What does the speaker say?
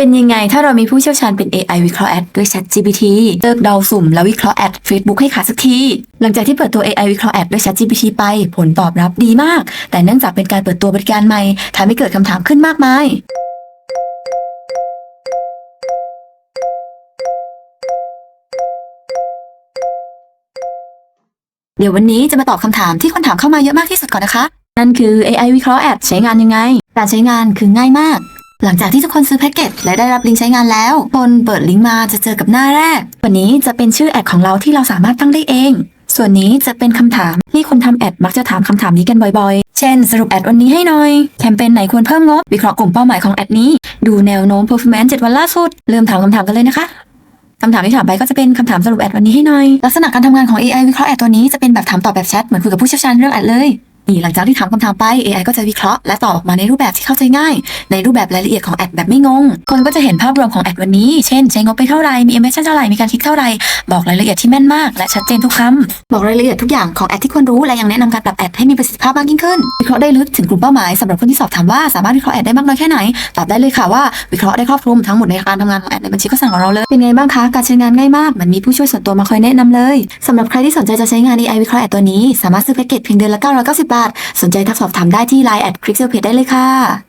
เป็นยังไงถ้าเรามีผู้เชี่ยวชาญเป็น AI วิเคราะห์แอดด้วย ChatGPT เลิกเดาสุ่มแล้ววิเคราะห์แอด Facebook ให้ขาดสักที หลังจากที่เปิดตัว AI วิเคราะห์แอดด้วย ChatGPT ไป ผลตอบรับดีมาก แต่เนื่องจากเป็นการเปิดตัวบริการใหม่ทำให้เกิดคำถามขึ้นมากมายเดี๋ยววันนี้จะมาตอบคำถามที่คนถามเข้ามาเยอะมากที่สุดก่อนนะคะ นั่นคือ AI วิเคราะห์แอดใช้งานยังไง การใช้งานคือง่ายมาก หลังจากที่ทุกคนซื้อแพ็กเกจและได้รับลิงก์ใช้งานแล้วคนเปิดลิงก์มาจะเจอกับหน้าแรก วันนี้จะเป็นชื่อแอดของเราที่เราสามารถตั้งได้เอง ส่วนนี้จะเป็นคำถามที่คนทำแอดมักจะถามคำถามนี้กันบ่อยๆ เช่น สรุปแอดวันนี้ให้หน่อย แคมเปญไหนควรเพิ่มงบ วิเคราะห์กลุ่มเป้าหมายของแอดนี้ ดูแนวโน้ม performance 7วันล่าสุด เริ่มถามคำถามกันเลยนะคะคำถามที่ถามไปก็จะเป็นคำถามสรุปแอดวันนี้ให้หน่อย ลักษณะการทำงานของ AI วิเคราะห์แอดตัวนี้จะเป็นแบบถามตอบแบบแชทเหมือนคุยกับผู้เชี่ยวชาญเรื่องแอดเลย นี่หลังจากที่ถามคำถามไป AI ก็จะวิเคราะห์และตอบออกมาในรูปแบบที่เข้าใจง่าย ในรูปแบบรายละเอียดของแอดแบบไม่งง คนก็จะเห็นภาพรวมของแอดวันนี้ เช่น ใช้งบไปเท่าไหร่มี impression เท่าไหร่มีการคลิกเท่าไหร่บอกรายละเอียดที่แม่นมากและชัดเจนทุกคำบอกรายละเอียดทุกอย่างของแอดที่ควรรู้และยังแนะนำการปรับแอดให้มีประสิทธิภาพมากยิ่งขึ้นวิเคราะห์ได้ลึกถึงกลุ่มเป้าหมายสำหรับคนที่สอบถามว่าสามารถวิเคราะห์แอดได้มากน้อยแค่ไหนตอบได้เลยค่ะว่าวิเคราะห์ได้ครอบคลุมทั้งหมดในการทำงานของแอดในบัญชีข้อสั่งของเราเลยเป็นไงบ้างคะการใช้งานง่ายมากมันมีผู้ช่วยส่วนตัวมาคอยแนะนำเลยสำหรับใครที่สนใจจะใช้งาน AI วิเคราะห์แอดตัวนี้สามารถซื้อแพ็กเกจเพียงเดือนละ990บาทสนใจทักสอบถามได้ที่ Line แอดคลิกเซลเพจได้เลยค่ะ